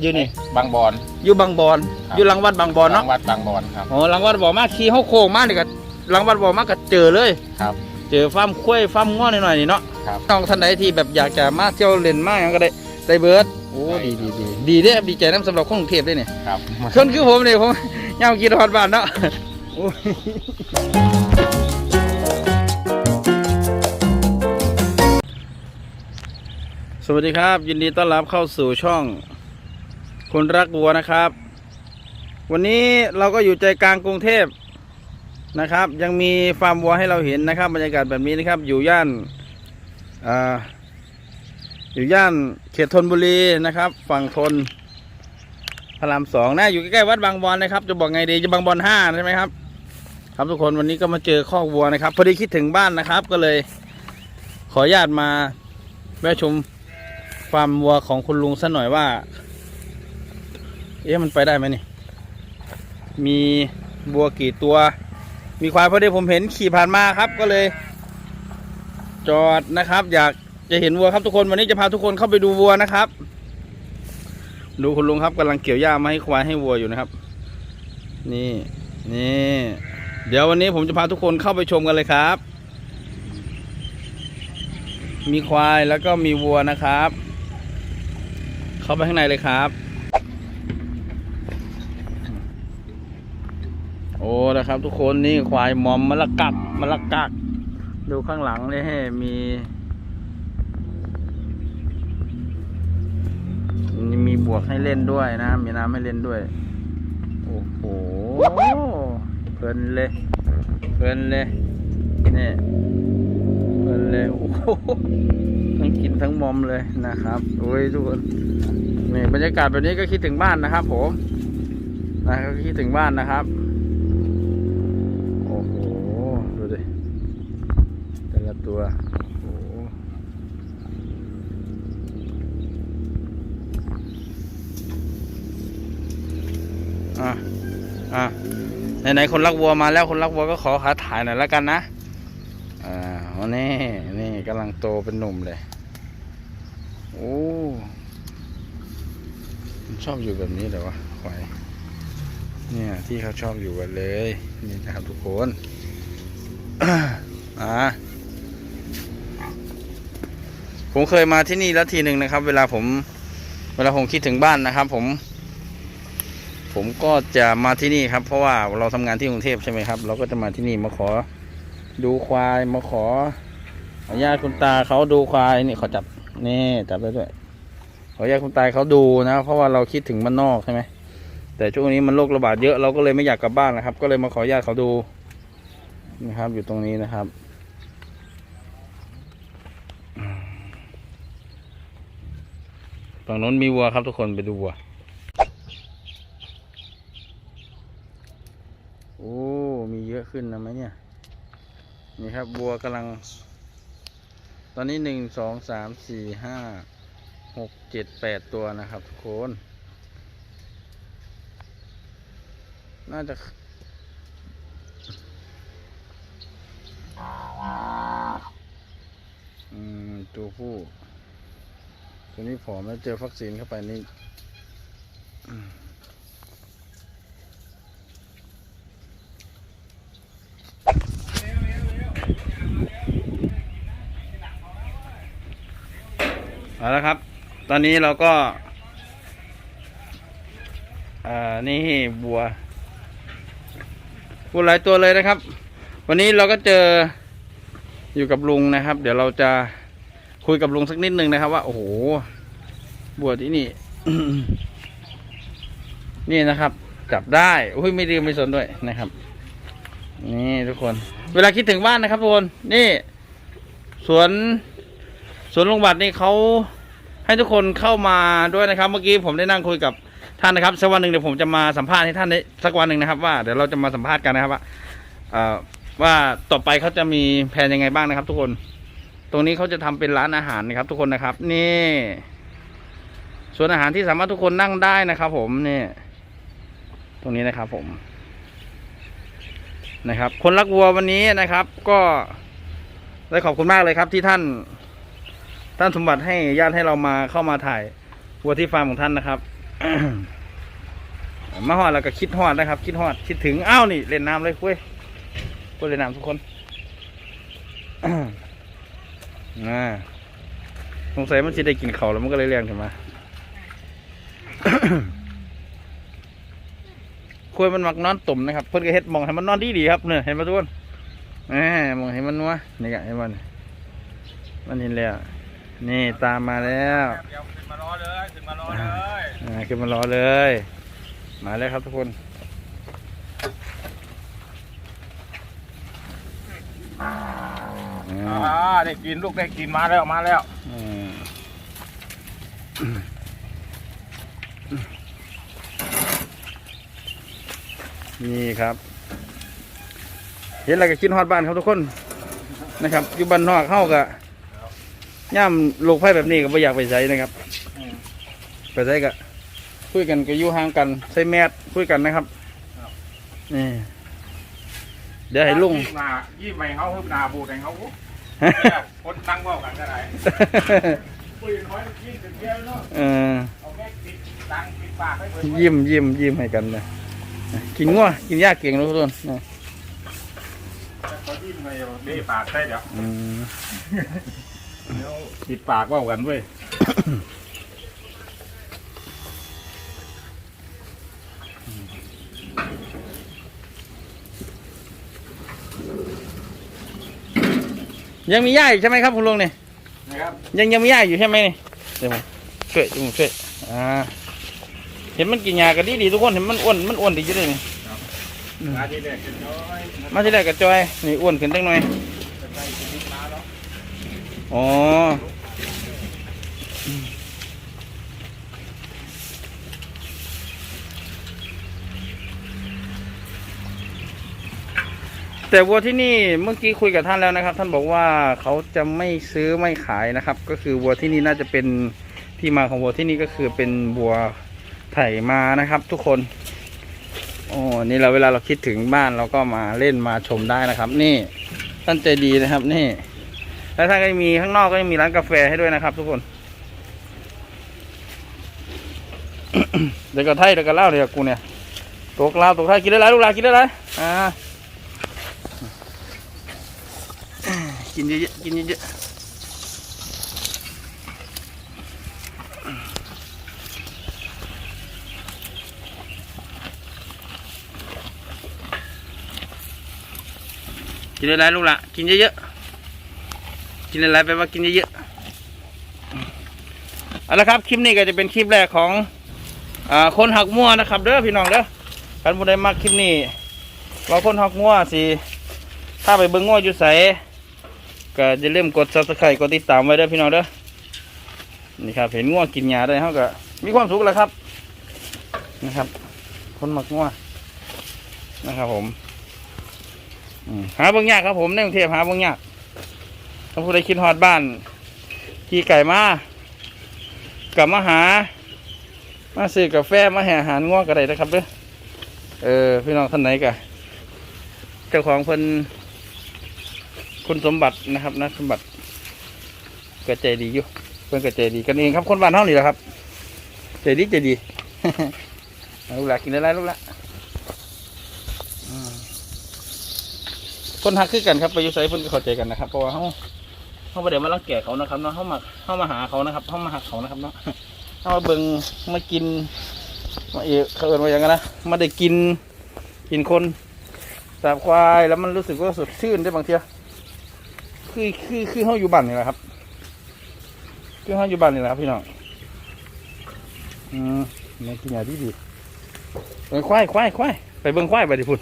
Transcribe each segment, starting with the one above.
อยู่นี่บางบอน อยู่บางบอน ครับ อยู่หลังวัดบางบอนเนาะวัดบางบอนครับ อ๋อหลังวัดบ่อมาขี่เฮาโค้งมานี่ก็หลังวัดบ่อมาก็เจอเลย ครับ เจอฟาร์มกล้วยฟาร์มง้อหน่อยๆนี่เนาะครับ น้องท่านใดที่แบบอยากจะมาเที่ยวเล่นมาหยังก็ได้ได้เบิร์ดโอ้ดีดีดีดีเด้ดีใจน้ำสำหรับคนกรุงเทพด้วยเนี่ย ครับ คนคือผมเนี่ยผมย่างกินฮอดบ้านเนาะโอ้ยสวัสดีครับ ยินดีต้อนรับเข้าสู่ช่อง คนรักวัวนะครับ วันนี้เราก็อยู่ใจกลางกรุงเทพนะครับ ยังมีฟาร์มวัวให้เราเห็นนะครับ บรรยากาศแบบนี้นะครับ อยู่ย่านอ่าอยู่ย่านเขตธนบุรีนะครับ ฝั่งทนพระรามสองนะอยู่ใกล้ๆวัดบางบอนนะครับ จะบอกไงดีจะบางบอนห้าใช่ไหมครับ ครับทุกคนวันนี้ก็มาเจอคอกวัวนะครับพอดีคิดถึงบ้านนะครับ ก็เลย ขออนุญาตมาแวะชมฟาร์มวัวของคุณลุงสักหน่อยว่า เอ๊ะมันไปได้ไหมนี่ มีวัวกี่ตัว มีควายพอดีผมเห็นขี่ผ่านมาครับก็เลย จอดนะครับ อยากจะเห็นวัวครับทุกคนวันนี้จะพาทุกคนเข้าไปดูวัวนะครับ ดูคุณลุงครับกำลังเกี่ยวหญ้ามาให้ควายให้วัวอยู่นะครับ นี่นี่ เดี๋ยววันนี้ผมจะพาทุกคนเข้าไปชมกันเลยครับ มีควายแล้วก็มีวัวนะครับ เข้าไปข้างในเลยครับ โอ้ นะครับ ทุกคนนี่ควายมอมมะละกักมะละกัก ดูข้างหลังนี่มีมีบวกให้เล่นด้วยนะ มีน้ำให้เล่นด้วย โอ้โหเพลินเลยเพลินเลยนี่เพลินเลยโอ้โหทั้งกินทั้งมอมเลยนะครับโอ้ยทุกคนนี่บรรยากาศแบบนี้ก็คิดถึงบ้านนะครับ ผมนะครับคิดถึงบ้านนะครับ โอ้โห ดูดิ แตัว โอ้อะอะไหนๆคนรักวัวมาแล้วคนรักวัวก็ขอขาถ่ายหน่อยแล้วกันนะ อ่าวันนี้นี่กำลังโตเป็นหนุ่มเลย โอ้ชอบอยู่แบบนี้เหรอวะควายเนี่ยที่เขาชอบอยู่กันเลย นี่นะครับทุกคน อ่า ผมเคยมาที่นี่แล้วทีหนึ่งนะครับ เวลาผม เวลาผมคิดถึงบ้านนะครับ ผม ผมก็จะมาที่นี่ครับ เพราะว่าเราทำงานที่กรุงเทพใช่ไหมครับ เราก็จะมาที่นี่มาขอดูควายมาขออนุญาตคุณตาเขาดูควายนี่ขอจับนี่จับได้ด้วยขออนุญาตคุณตาเขาดูนะ เพราะว่าเราคิดถึงบ้านนอกใช่ไหมแต่ช่วงนี้มันโรคระบาดเยอะเราก็เลยไม่อยากกลับบ้านนะครับ ก็เลยมาขออนุญาตเขาดูนะครับ อยู่ตรงนี้นะครับ ฝั่งโน้นมีวัวครับทุกคนไปดูวัว โอ้ มีเยอะขึ้นนะไหมเนี่ย นี่ครับบัวกำลัง ตอนนี้หนึ่งสองสามสี่ห้าหกเจ็ดแปดตัวนะครับทุกคน น่าจะอืมตัวผู้ ตัวนี้ผอมแล้วเจอวัคซีนเข้าไปนี่เอาละครับ ตอนนี้เราก็อ่านี่บัวบัวหลายตัวเลยนะครับ วันนี้เราก็เจออยู่กับลุงนะครับ เดี๋ยวเราจะ คุยกับลุงสักนิดนึงนะครับ ว่าโอ้โหบัวที่นี่ นี่นะครับ จับได้อุ้ยไม่ดืมไม่สนด้วยนะครับ นี่ทุกคน เวลาคิดถึงบ้านนะครับทุกคนนี่ สวนสวนลุงบัตรนี่เขาให้ทุกคนเข้ามาด้วยนะครับ เมื่อกี้ผมได้นั่งคุยกับท่านนะครับสักวันหนึ่งเดี๋ยวผมจะมาสัมภาษณ์ให้ท่านได้สักวันหนึ่งนะครับ ว่าเดี๋ยวเราจะมาสัมภาษณ์กันนะครับว่าว่าต่อไปเขาจะมีแผนยังไงบ้างนะครับ ทุกคน ตรงนี้เขาจะทำเป็นร้านอาหารนะครับ ทุกคนนะครับ นี่ส่วนอาหารที่สามารถทุกคนนั่งได้นะครับ ผมนี่ตรงนี้นะครับผมนะครับ คนรักวัววันนี้นะครับ ก็ได้ขอบคุณมากเลยครับ ที่ท่านท่านสมบัติให้ญาติให้เรามาเข้ามาถ่ายวัวที่ฟาร์มของท่านนะครับมาฮอดแล้วก็คิดฮอดนะครับ คิดฮอดคิดถึงอ้าวนี่เล่นน้ำเลยคุยคุยเล่นน้ำทุกคน อ่าสงสัยมันจะได้กินเขาวแล้วมันก็เลยเลี้ยงขึ้นมาคุยมันมักนอนตุ่มนะครับ เพิ่นก็เฮ็ดหมองให้มันนอนดีดีๆครับเนี่ยเห็นไหมทุกคนแหมมองให้มันนัวนี่กะเห็นมันมันเห็นแล้ว นี่ตามมาแล้วเดี๋ยวขึ้นมารอเลยขึ้นมารอเลยอ่าขึ้นมารอเลย มาเลยครับทุกคนอ่า อ่าได้กินลูกได้กินมาแล้วมาแล้วอืมนี่ครับ เห็นอะไรก็คิดฮอดบ้านครับทุกคนนะครับอยู่บ้านนอกเข้ากะย่ำโลกไพ่แบบนี้ก็ไม่อยากไปใช้นะครับไปใช้กะคุยกันก็อยู่ห่างกันใส่แมสคุยกันนะครับนี่เดี๋ยวให้ลุงยิ้มหน้ายิ้มไปเขาฮึบหน้าบูดให้เขา คนตั้งเว่ากันก็ได้ปุ้ยน้อยยิ้มถึงเดียวเนาะเออเอาแม่ปิดตังปิดปากให้เบิดยิ้มยิ้มยิ้มให้กันนะกินงัวกินยากเก่งนะทุกคนนะเขายิ้มไปเอาเบ้ปากใช่เดี๋ยวอืมเดี๋ยวปิดปากเว่ากันเว้ย ยังมีย่าอยู่ใช่ไหมครับคุณลุงเนี่ยนะครับยังยังมีย่าอยู่ใช่ไหมนี่เดี๋ยวผมช่วยเดี๋ยวผมช่วยอ่าเห็นมันกินยากันดีดีๆทุกคนเห็นมันอ้วนมันอ้วนดีจังเลยนี่มาที่แรกกันน้อยมาที่แรกกับจอยนี่อ้วนขึ้นตั้งหน่อยจะไปชีวิตมาเนาะอ๋อ แต่วัวที่นี่เมื่อกี้คุยกับท่านแล้วนะครับ ท่านบอกว่าเขาจะไม่ซื้อไม่ขายนะครับ ก็คือวัวที่นี่น่าจะเป็นที่มาของวัวที่นี่ก็คือเป็นวัวไถมานะครับ ทุกคนโอ้นี่เราเวลาเราคิดถึงบ้านเราก็มาเล่นมาชมได้นะครับ นี่ท่านใจดีนะครับ นี่ แล้วท่านก็ยังมีข้างนอกก็ยังมีร้านกาแฟให้ด้วยนะครับ ทุกคนเดี๋ยวก็ไทยเดี๋ยวก็เล้าเดี๋ยวกูเนี่ยตกเล้าตกไทยกินได้ไรลูกลากินได้ไรอ่า กินเยอะๆ กินเยอะๆ กินได้ไรลูกลานกินเยอะๆ กินอะไรไปว่ากินเยอะๆ เอาละครับ คลิปนี้ก็จะเป็นคลิปแรกของอคนหักมั่วนะครับ เด้อพี่น้องเด้อการผู้ใดมักคลิปนี้ว่าคนหักมั่วสิถ้าไปเบิ่งมั่วอยู่ใส ก็จะเริ่าลืมกด subscribe กดติดตามไว้ด้อพี่น้องเด้อนี่ครับ เห็นง่วกินหญ้าได้เขาก็มีความสุขแล้วครับ นะครับ คนมักง่วนะครับ ผมหาเบิ่งยากครับผมในกรุงเทพหาเบิ่งยากถ้าผู้ใดคิดฮอดบ้านขี่ไก่มากลับมาหา มาซื้อกาแฟมาแห่อาหารง่วงก็ได้นะครับเด้อเออพี่น้องท่านไหนกะเจ้าของเพิ่น คุณสมบัตินะครับนะสมบัติก็ใจดีอยู่เพิ่อนก็ใจดีกันเองครับคนบ้านเฮานี่แหละครับใจดีใจดีลูกหลากินอะไรลูกละคนหักคือกันครับไปยุไสเพิ่นก็เข้าใจกันนะครับเพราะว่าเฮาเฮาบ่ได้มารังแกเขานะครับเนาะเฮามาเฮามาหาเขานะครับเฮามาหักเขานะครับเนาะเอามาเบิงมากินมาเอเขาเอินว่าอย่างนั้นนะมาได้กินกินคนสาบควายแล้วมันรู้สึกว่าสดชื่นได้บางเที คือคือคือเขาอยู่บ้านนี่แหละครับ คือเขาอยู่บ้านนี่แหละครับพี่น้องอืมมันกินยาดีดีเออควายควายควายไปเบิ่งควายไปดิพุ่น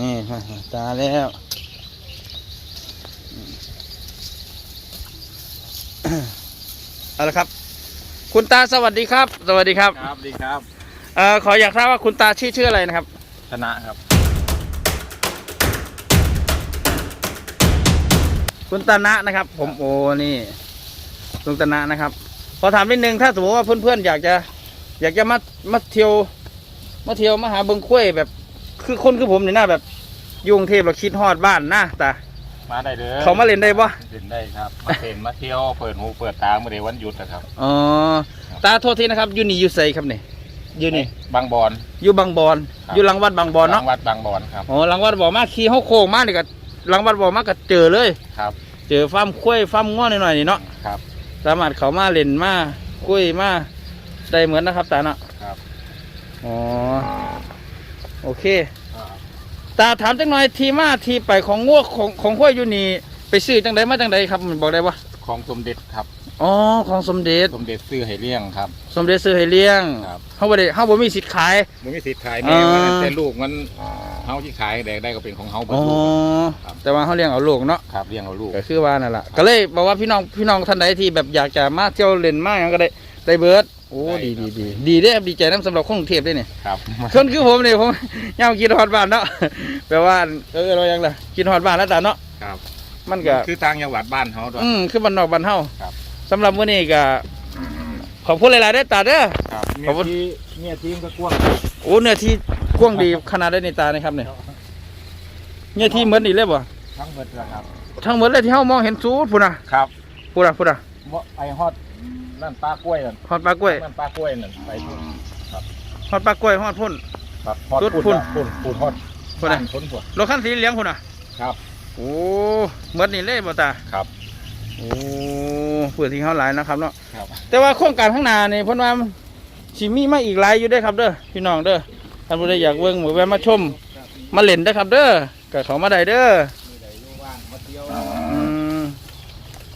นี่ตาแล้วเอาละครับ คุณตาสวัสดีครับ สวัสดีครับ ครับดีครับ เอ่อขออยากทราบว่าคุณตาชื่อชื่ออะไรนะครับ ชนะครับ คุณตานะนะครับ ผมโอ้นี่ลุงตานะนะครับ ขอถามนิดนึงถ้าสมมติว่าเพื่อนๆอยากจะ อยากจะมามาเที่ยวมาเที่ยวมาหาเบิงคุ้วยแบบ คือคนคือผมเนี่ยนะแบบอยุ่กรุงเทพเราคิดฮอดบ้านนะตามาได้เลยเขามาเล่นได้ปะเล่นได้ครับ มาเล่นมาเที่ยวเปิดหูเปิดตาเมื่อเดวันหยุดนะครับอ๋อตาโทษทีนะครับอยู่นี่อยู่ใส่ครับนี่ อยู่นี่บางบอน อยู่บางบอนครับ อยู่หลังวัดบางบอนเนาะทงวัดบางบอนครับ อ๋อหลังวัดบ่อมาขี่ห้าโค้งมานี่ก็หลังวัดบ่อมาก็เจอเลย ครับ เจอฟาร์มคุ้ยฟาร์มง้อหน่อยๆนี่เนาะครับ สามารถเขามาเล่นมาคุยมาได้เหมือนนะครับตาเนาะครับ อ๋อโอเค ตาถามจังหน่อยที่มาที่ไปของง้วของของข้อยอยู่นี่ไปซื้อจังใดมาจังใดครับมันบอกได้ปะของสมเด็จครับ อ๋อของสมเด็จสมเด็จซื้อให้เลี้ยงครับ สมเด็จซื้อให้เลี้ยงครับ เฮาบ่ได้เฮาบ่มีสิทธิ์ขาย มันไม่สิทธิ์ขายแม่มันอ่าแต่ลูกมันเฮาที่ขายแดกได้ก็เป็นของเฮาเบิดอ๋อ ลูกครับแต่ว่าเฮาเลี้ยงเอาลูกเนาะ ครับเลี้ยงเอาลูก ก็คือว่านั่นล่ะก็เลยบอกว่าพี่น้องพี่น้องท่านใดที่แบบอยากจะมาเที่ยวเล่นมาหยังก็ได้ได้เบิดโอ้ดีดีดีดีเด้อดีใจนํสำหรับคนกรุงเทพด้วยนี่ครับ คนคือผมเนี่ยผม ย่ามกินฮอดบ้านเนาะ แปลว่าเออเรายังล่ะกินฮอดบ้านแล้วตาเนาะครับ มันก็คือทางจังหวัดบ้านเฮาด้วย อืมคือบ้านนอกบ้านเฮาครับ สำหรับมื้อนี้ก็ขอบคุณหลายๆได้อตาเด้อ ครับขอบคุณเมียที่เมียทีมก็กว้างโอ้เนื้อที่กว้างดีขนาดได้ในตานะครับเนี่ยเนื้อที่เหมือนนี่เลยบ่ทั้งหมดแล้วครับ ทั้งหมดเลยที่เฮามองเห็นสูดพุ่นน่ะครับพุ่นน่ะพุ่นน่ะบ่ไอฮอดนั่นปลากล้วยนั่นฮอดปลากล้วยนั่นปลากล้วยนั่นไปพุ่นฮอดปลากล้วยฮอดพุ่น ครับฮอดจุดพุ่นพุ่น พุ่นพุ่นฮอดพุ่นน่ะบ้าพุ่นพุ่นรถคันสีเหลืองพุ่นน่ะครับ โอ้เหมือนนี่เลยบ่ตาครับ โอ้เพื่อที่เฮาหลายนะครับเนาะครับแต่ว่าโครงการข้างหน้านี่เพิ่นว่าสิมีมาอีกหลายอยู่เด้อครับเด้อพี่น้องเด้อท่านผู้ใดอยากเบิ่งหรือแวะมาชม มาเล่นเด้อครับ เด้อก็เข้ามาได้เด้อมีได้อยู่บ้านมาเที่ยวอืม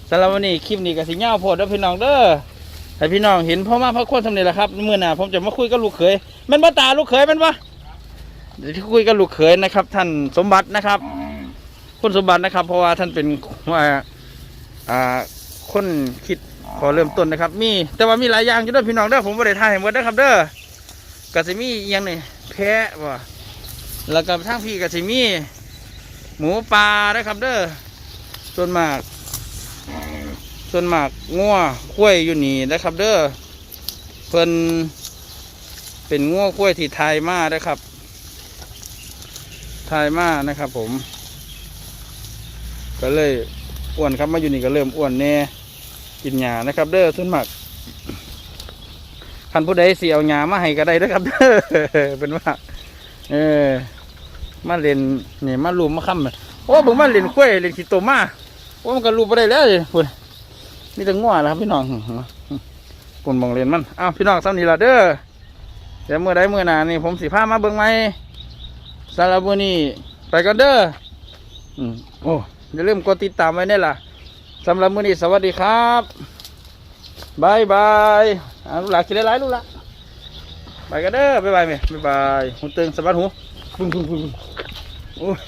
สำหรับวันนี้คลิปนี้ก็สิยาวโพดเด้อพี่น้องเด้อให้พี่น้องเห็นพ่อมาพ่อคนทำนี่แหละครับมื้อหน้าผมจะมาคุยกับลูกเขยแม่นบ่ตาลูกเขยแม่นบ่เดี๋ยวที่คุยกับลูกเขยนะครับ ท่านสมบัตินะครับ คุณสมบัตินะครับ เพราะว่าท่านเป็นว่า อ่าคนคิดขอเริ่มต้นนะครับ มี แต่ว่ามีหลายอย่างอยู่เด้วยพี่น้องเด้อผมบ่ได้ทายให้หมดเด้อครับ เด้อก็สิมีอหยังนี่แพะว่ะแล้วก็ทางพี่ก็สิมี หมูปลาเด้ครับ เด้อส่วนมาก ส่วนมากงัวข้วยอยู่นี่นะครับ เด้อเพิ่นเป็นงัวข้วยที่ไทยมาเด้อครับไทยมานะครับ ผม ก็เลย อ้วนครับมาอยู่นี่ก็เริ่มอ้วนแน่กินหญ้านะครับ เด้อส่วนมากคันผู้ใดเสียเอาหญ้ามาให้ก็ได้เด้อครับเด้อเป็นว่า เออ มาเล่นนี่มาลูมมาค้ำโอ้ผมมาเล่นกล้วยเล่นขี้โตมาโอ้มันก็ลูบไปได้แล้วเลยพุ่นนี่แต่งัวแล้วครับพี่น้องปุ่นมองเล่นมันอ้าวพี่น้องซ้ำนี่ละเด้อเดี๋ยวเมื่อใดเมื่อหนานี่ผมสิพามาเบิ่งไหมสำหรับวันนี้ไปกันเด้ออืมโอ้ อย่าลืมกดติดตามไว้เนี่ยล่ะสำหรับมื้อนี้สวัสดีครับบายบายลูกหลานกินได้หลายลูกหละไปกันเด้อบ๊ายบายแม่บ๊ายบายหูตึงสะบัดหูปึ้งปึ้งปึ้งโอ้ย